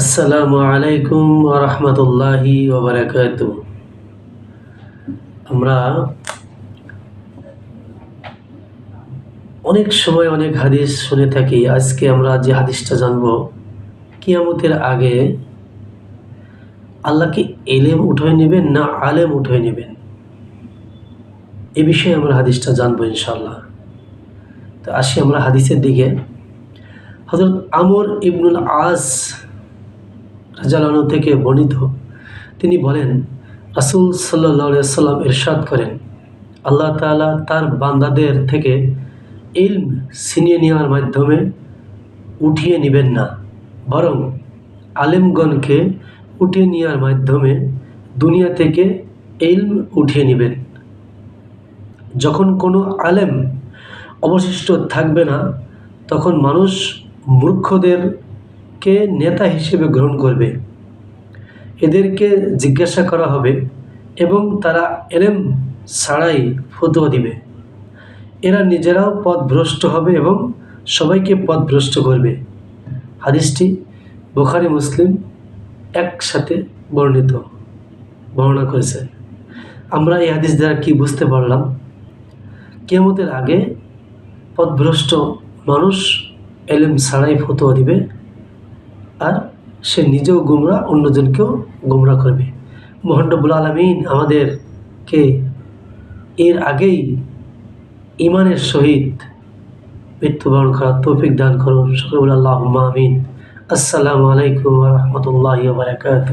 আসসালামু আলাইকুম রহমতুল্লাহি ওবরাকাত আমরা অনেক সময় অনেক হাদিস শুনে থাকি, আজকে আমরা যে হাদিসটা জানব, কিয়ামতের আগে আল্লাহ কি এলেম উঠে নেবেন না আলেম উঠে নেবেন? এ বিষয়ে আমরা হাদিসটা জানব ইনশাল্লাহ তো আসি আমরা হাদিসের দিকে। হজরত আমর ইবনুল আস রাজালানু থেকে বর্ণিত। তিনি বলেন, রাসুল সাল্লাহ সাল্লাম ইরশাদ করেন, আল্লাহ তাআলা তার বান্দাদের থেকে ইলম ছিনিয়ে নেওয়ার মাধ্যমে উঠিয়ে নেবেন না, বরং আলেমগণকে উঠিয়ে নেওয়ার মাধ্যমে দুনিয়া থেকে ইলম উঠিয়ে নেবেন। যখন কোনো আলেম অবশিষ্ট থাকবে না, তখন মানুষ মূর্খদেরকে নেতা হিসেবে গ্রহণ করবে? এদেরকে জিজ্ঞাসা করা হবে এবং তারা এলেম ছাড়াই ফতুয়া দিবে। এরা নিজেরাও পথভ্রষ্ট হবে এবং সবাইকে পথভ্রষ্ট করবে। হাদিসটি বোখারি, মুসলিম একসাথে বর্ণিত, বর্ণনা করেছে। আমরা এই হাদিস দ্বারা কি বুঝতে পারলাম? কেমতের আগে পথভ্রষ্ট মানুষ এলেম ছাড়াই ফতোয়া দিবে আর সে নিজেও গুমরা, অন্যজনকেও গুমরা করবে। মোহানরবুল আলমিন আমাদেরকে এর আগেই ইমানের সহিত মৃত্যুবরণ করার তৌফিক দান করুন। সকল আল্লাহ আমিন। আসসালামু আলাইকুম রহমতুল্লাহ বারকাত